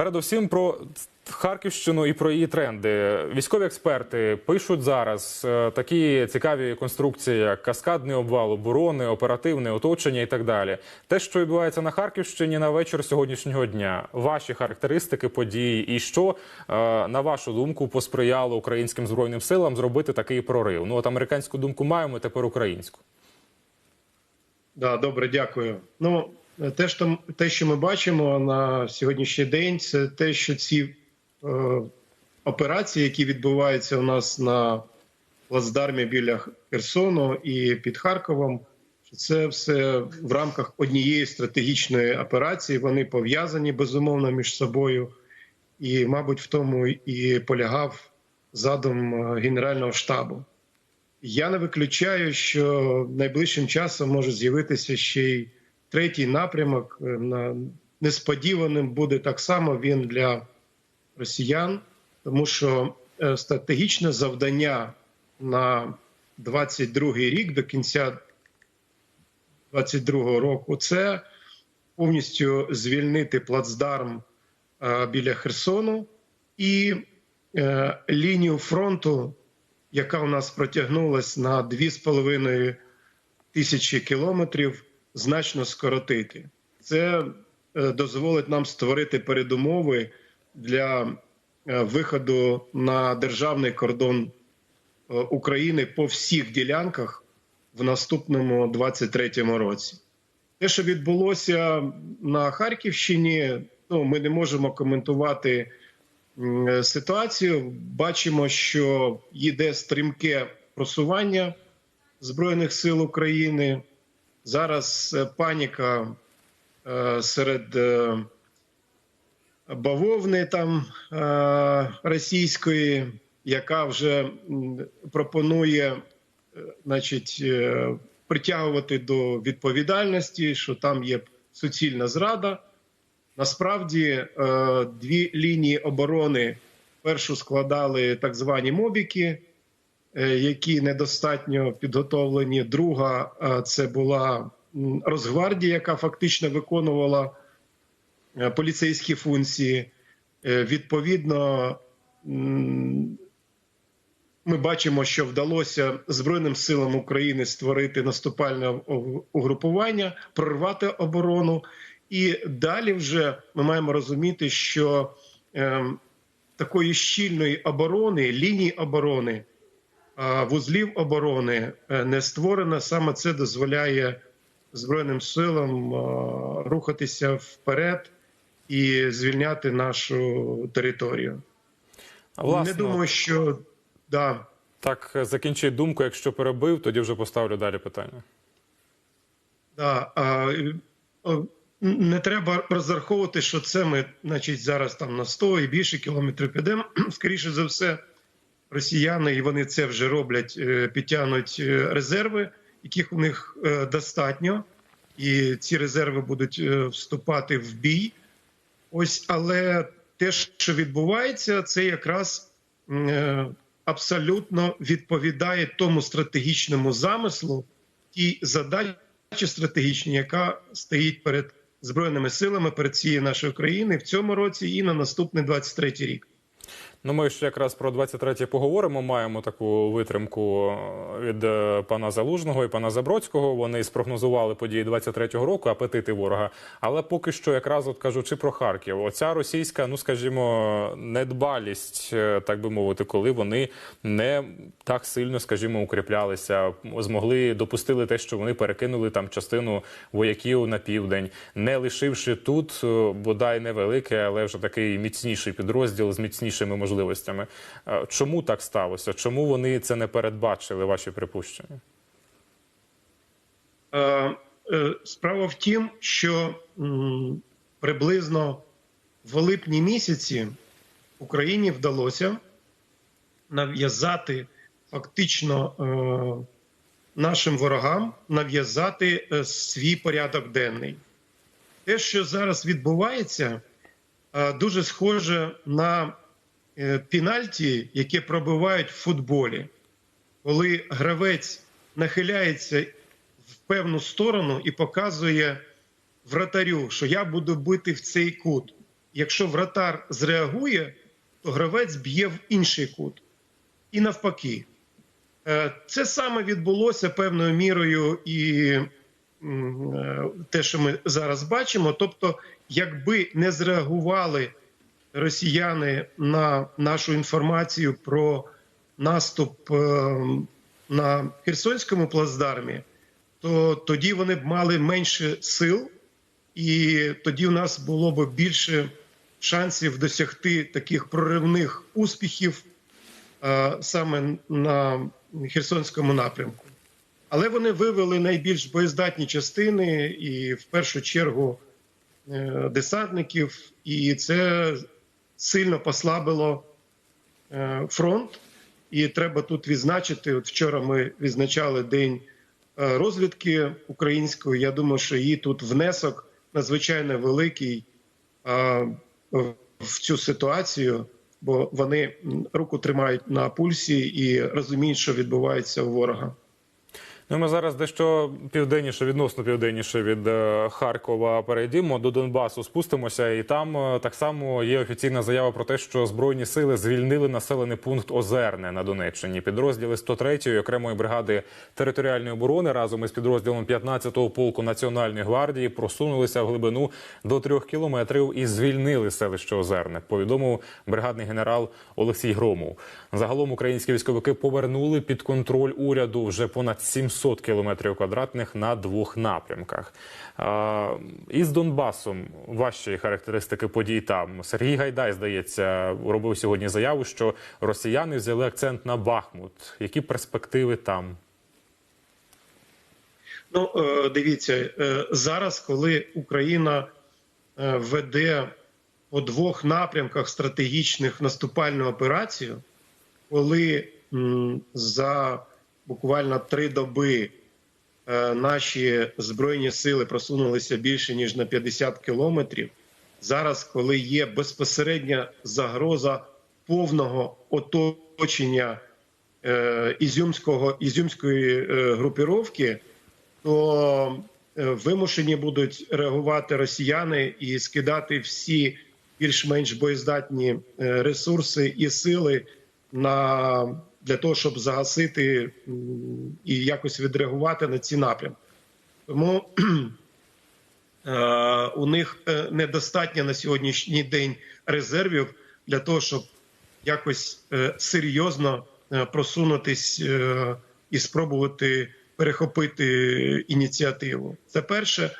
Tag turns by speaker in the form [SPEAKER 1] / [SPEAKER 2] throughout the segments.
[SPEAKER 1] Передусім про Харківщину і про її тренди. Військові експерти пишуть зараз е, такі цікаві конструкції, як каскадний обвал оборони, оперативне оточення і так далі. Те, що відбувається на Харківщині на вечір сьогоднішнього дня, ваші характеристики подій, і що е, на вашу думку посприяло українським збройним силам зробити такий прорив. Ну от американську думку маємо тепер українську.
[SPEAKER 2] Да, добре, дякую. Ну те, що те, що ми бачимо на сьогоднішній день, це те, що ці е, операції, які відбуваються у нас на плацдармі біля Херсону і під Харковом, це все в рамках однієї стратегічної операції. Вони пов'язані безумовно між собою, і, мабуть, в тому і полягав задум е, Генерального штабу. Я не виключаю, що найближчим часом може з'явитися ще й третій напрямок. На несподіваним буде так само він для росіян, тому що е, стратегічне завдання на 22-й рік до кінця 22-го року це повністю звільнити плацдарм е, біля Херсону і е, лінію фронту яка у нас протягнулась на 2,5 тисячі кілометрів, значно скоротити. Це е, дозволить нам створити передумови для е, виходу на державний кордон е, України по всіх ділянках в наступному 23-му році. Те, що відбулося на Харківщині, ну ми не можемо коментувати ситуацію. Бачимо, що йде стрімке просування Збройних сил України. Зараз е, паніка е, серед е, бавовни там російської, яка вже пропонує значить, притягувати до відповідальності, що там є суцільна зрада. Насправді дві лінії оборони першу складали так звані мобіки, які недостатньо підготовлені. Друга е, це була Росгвардія, яка фактично виконувала поліцейські функції. Відповідно, ми бачимо, що вдалося Збройним силам України створити наступальне угрупування, прорвати оборону. І далі вже ми маємо розуміти, що е, такої щільної оборони, лінії оборони, е, вузлів оборони е, не створено. Саме це дозволяє Збройним силам е, рухатися вперед і звільняти нашу територію.
[SPEAKER 1] Власне,
[SPEAKER 2] не думаю, що да.
[SPEAKER 1] так закінчить думку. Якщо перебив, тоді вже поставлю далі питання.
[SPEAKER 2] Да, а, не треба розраховувати, що це ми, значить, зараз там на 100 і більше кілометрів підемо. Скоріше за все, росіяни, і вони це вже роблять, е, підтягнуть е, резерви, яких у них е, достатньо, і ці резерви будуть вступати в бій. Ось, але те, що відбувається, це якраз абсолютно відповідає тому стратегічному замислу, тій задачі стратегічній, яка стоїть перед збройними силами перед цією нашої країни в цьому році і на наступний 23-й рік.
[SPEAKER 1] Ну, ми ще якраз про 23-є поговоримо. Маємо таку витримку від е, пана Залужного і пана Забродського. Вони спрогнозували події 23-го року, апетити ворога. Але поки що, якраз от кажучи про Харків, оця російська, ну скажімо, недбалість, е, так би мовити, коли вони не так сильно, скажімо, укріплялися, змогли допустили те, що вони перекинули там частину вояків на південь, не лишивши тут е, бодай невеликий, але вже такий міцніший підрозділ з міцнішими можливостями можливостями. Е, чому так сталося? Чому вони це не передбачили? Ваші припущення?
[SPEAKER 2] Е, е, справа в тім, що приблизно в липні місяці Україні вдалося нав'язати фактично нашим ворогам нав'язати свій порядок денний. Те, що зараз відбувається, дуже схоже на пенальті, яке пробивають в футболі, коли гравець нахиляється в певну сторону і показує вратарю, що я буду бити в цей кут. якщо вратар зреагує, то гравець б'є в інший кут. І навпаки. Е, Це саме відбулося певною мірою і е, те, що ми зараз бачимо. Тобто, якби не зреагували росіяни на нашу інформацію про наступ е, на Херсонському плацдармі, то тоді вони б мали менше сил, і тоді у нас було б більше шансів досягти таких проривних успіхів е, саме на Херсонському напрямку. Але вони вивели найбільш боєздатні частини, і в першу чергу е, десантників, і це сильно послабило е, фронт. І треба тут відзначити. От вчора ми відзначали день е, розвідки української. Я думаю, що її тут внесок надзвичайно великий е, в цю ситуацію, бо вони руку тримають на пульсі і розуміють, що відбувається у ворога.
[SPEAKER 1] Ну, ми зараз дещо південніше, відносно південніше від е, Харкова перейдемо до Донбасу, спустимося, і там е, так само є офіційна заява про те, що збройні сили звільнили населений пункт Озерне на Донеччині. Підрозділи 103-ї окремої бригади територіальної оборони разом із підрозділом 15-го полку Національної гвардії просунулися в глибину до трьох кілометрів і звільнили селище Озерне. Повідомив бригадний генерал Олексій Громов. Загалом українські військовики повернули під контроль уряду вже понад 700 кілометрів квадратних на двох напрямках. Із Донбасом ваші характеристики подій там. Сергій Гайдай, здається, робив сьогодні заяву, що росіяни взяли акцент на Бахмут. Які перспективи там?
[SPEAKER 2] Ну, е, дивіться, е, зараз, коли Україна е, веде по двох напрямках стратегічних наступальну операцію, коли за буквально три доби е, наші збройні сили просунулися більше ніж на 50 кілометрів. Зараз, коли є безпосередня загроза повного оточення е, ізюмського ізюмської е, групіровки, то вимушені будуть реагувати росіяни і скидати всі більш-менш боєздатні ресурси і сили на для того, щоб загасити і якось відреагувати на ці напрямки. Тому е, у них е, недостатньо на сьогоднішній день резервів для того, щоб якось е, серйозно просунутись і спробувати перехопити ініціативу. Це перше.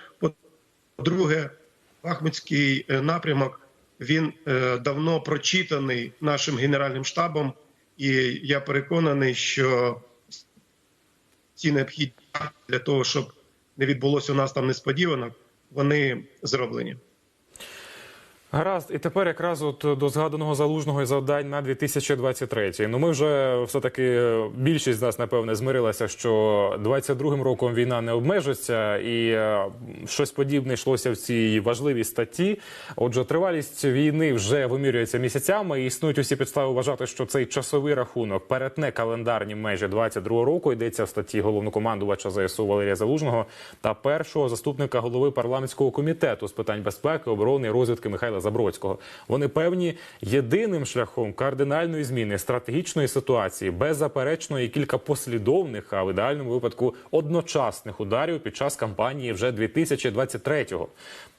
[SPEAKER 2] По-друге, Бахмутський напрямок він давно прочитаний нашим генеральним штабом, і я переконаний, що ці необхідні для того, щоб не відбулося у нас там несподіванок, вони зроблені.
[SPEAKER 1] Гаразд, і тепер якраз от до згаданого залужного завдань на 2023. Ну ми вже все таки більшість з нас напевне змирилася, що 22-м роком війна не обмежиться, і е, щось подібне йшлося в цій важливій статті. Отже, тривалість війни вже вимірюється місяцями, і існують усі підстави вважати, що цей часовий рахунок перетне календарні межі 22-го року. Йдеться в статті головнокомандувача ЗСУ Валерія Залужного та першого заступника голови парламентського комітету з питань безпеки, оборони і розвідки Михайла Забродського. Вони певні єдиним шляхом кардинальної зміни стратегічної ситуації, беззаперечно і кілька послідовних, а в ідеальному випадку одночасних ударів під час кампанії вже 2023-го.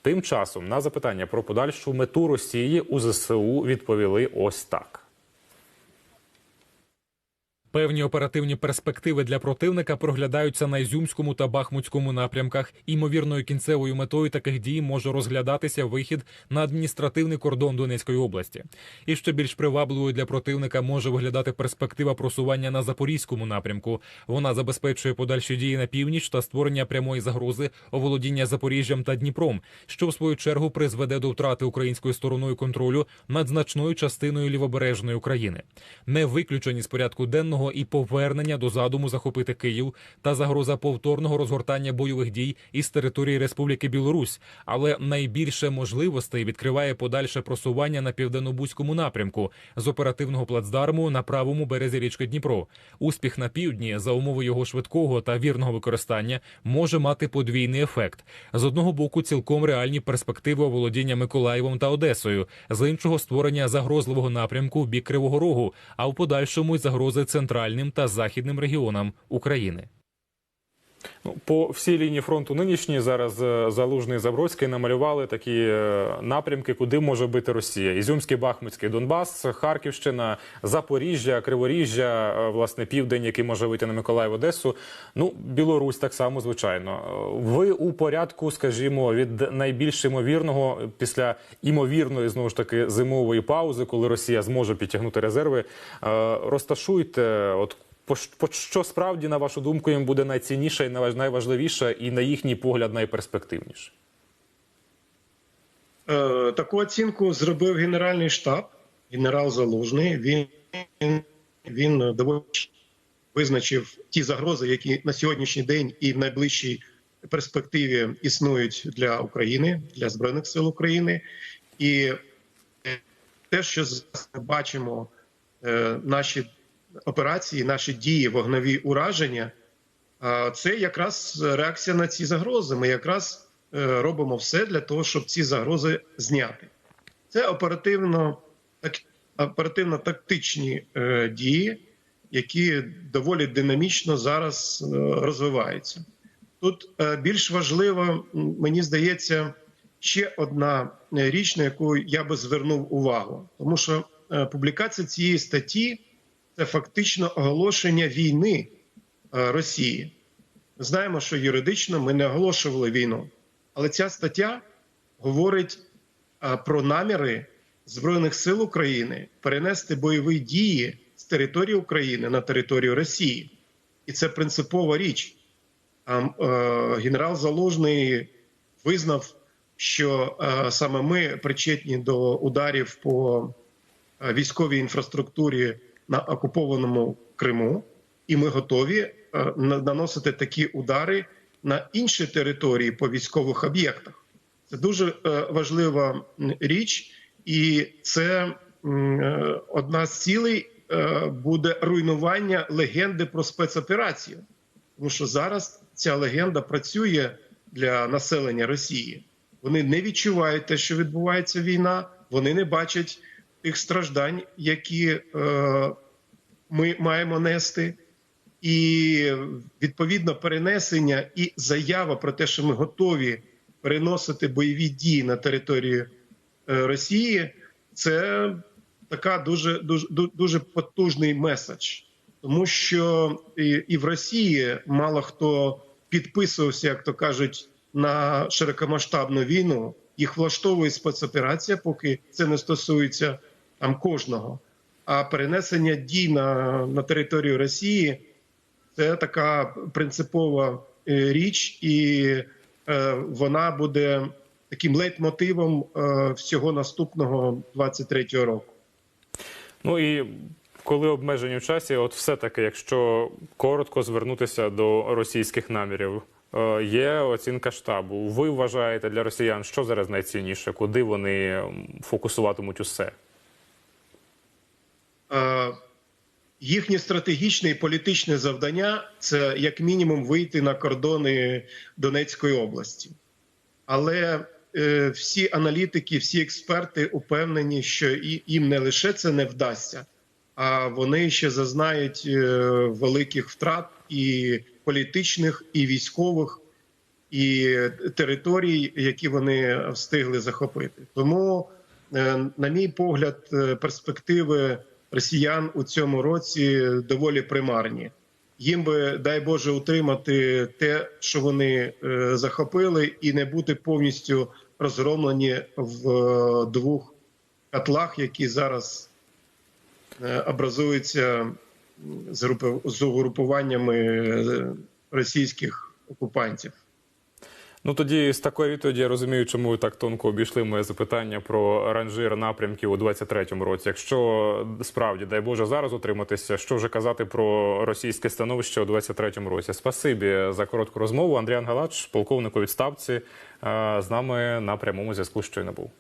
[SPEAKER 1] Тим часом на запитання про подальшу мету Росії у ЗСУ відповіли ось так.
[SPEAKER 3] Певні оперативні перспективи для противника проглядаються на Ізюмському та Бахмутському напрямках. Імовірною кінцевою метою таких дій може розглядатися вихід на адміністративний кордон Донецької області. І ще більш привабливою для противника може виглядати перспектива просування на запорізькому напрямку. Вона забезпечує подальші дії на північ та створення прямої загрози оволодіння Запоріжжям та Дніпром, що в свою чергу призведе до втрати українською стороною контролю над значною частиною лівобережної України. Не виключені з порядку денного Залужного і повернення до задуму захопити Київ та загроза повторного розгортання бойових дій із території Республіки Білорусь. Але найбільше можливостей відкриває подальше просування на південнобузькому напрямку з оперативного плацдарму на правому березі річки Дніпро. Успіх на півдні за умови його швидкого та вірного використання може мати подвійний ефект. З одного боку, цілком реальні перспективи оволодіння Миколаєвом та Одесою, з іншого створення загрозливого напрямку в бік Кривого Рогу, а в подальшому й загрози центральним та західним регіонам України.
[SPEAKER 1] По всій лінії фронту нинішній зараз е, Залужний Забродський намалювали такі е, напрямки, куди може бити Росія: Ізюмський, Бахмутський, Донбас, Харківщина, Запоріжжя, Криворіжжя, е, власне, південь, який може вийти на Миколаїв, Одесу. Ну, Білорусь так само, звичайно. Ви у порядку, скажімо, від найбільш ймовірного після імовірної знову ж таки зимової паузи, коли Росія зможе підтягнути резерви, розташуйте от. Що справді, на вашу думку, їм буде найцінніше і найваж- найважливіше, і на їхній погляд найперспективніше?
[SPEAKER 2] Е, Таку оцінку зробив Генеральний штаб, генерал Залужний. Він, він доволі визначив ті загрози, які на сьогоднішній день і в найближчій перспективі існують для України, для Збройних сил України. І те, що ми бачимо, е, наші операції, наші дії, вогнові ураження, це якраз реакція на ці загрози. Ми якраз е, робимо все для того, щоб ці загрози зняти. Це оперативно так, оперативно-тактичні е, дії, які доволі динамічно зараз е, розвиваються. Тут більш важливо, мені здається, ще одна річ, на яку я би звернув увагу, тому що публікація цієї статті це фактично оголошення війни е, Росії. Ми знаємо, що юридично ми не оголошували війну, але ця стаття говорить е, про наміри Збройних сил України перенести бойові дії з території України на територію Росії, і це принципова річ. Е, Генерал Залужний визнав, що саме ми причетні до ударів по військовій інфраструктурі на окупованому Криму, і ми готові е, наносити такі удари на інші території по військових об'єктах. Це дуже е, важлива річ, і це е, одна з цілей буде руйнування легенди про спецоперацію. Тому що зараз ця легенда працює для населення Росії. Вони не відчувають те, що відбувається війна, вони не бачать тих страждань, які е, ми маємо нести. І відповідно перенесення і заява про те, що ми готові переносити бойові дії на територію е, Росії, це така дуже дуже дуже потужний меседж, тому що і, і в Росії мало хто підписувався, як то кажуть, на широкомасштабну війну. Їх влаштовує спецоперація, поки це не стосується там кожного. А перенесення дій на, на територію Росії це така принципова е, річ, і е, вона буде таким лейтмотивом е, всього наступного 23-го року.
[SPEAKER 1] Ну і коли обмежені в часі, от все-таки, якщо коротко звернутися до російських намірів, е, є оцінка штабу. Ви вважаєте для росіян, що зараз найцінніше, куди вони фокусуватимуть усе?
[SPEAKER 2] Е, Їхнє стратегічне і політичне завдання це як мінімум вийти на кордони Донецької області. Але е, всі аналітики, всі експерти упевнені, що їм не лише це не вдасться, а вони ще зазнають е, великих втрат і політичних, і військових, і територій, які вони встигли захопити. Тому, на мій погляд, перспективи росіян у цьому році доволі примарні. Їм би дай Боже утримати те, що вони е, захопили, і не бути повністю розгромлені в е, двох котлах, які зараз е, образуються з, угрупуваннями російських окупантів.
[SPEAKER 1] Ну тоді з такої відповіді я розумію, чому ви так тонко обійшли моє запитання про ранжир напрямків у 23-му році. Якщо справді, дай Боже, зараз утриматися, що вже казати про російське становище у 23-му році? Спасибі за коротку розмову. Андріан Галач, полковник у відставці, е, з нами на прямому зв'язку щойно був.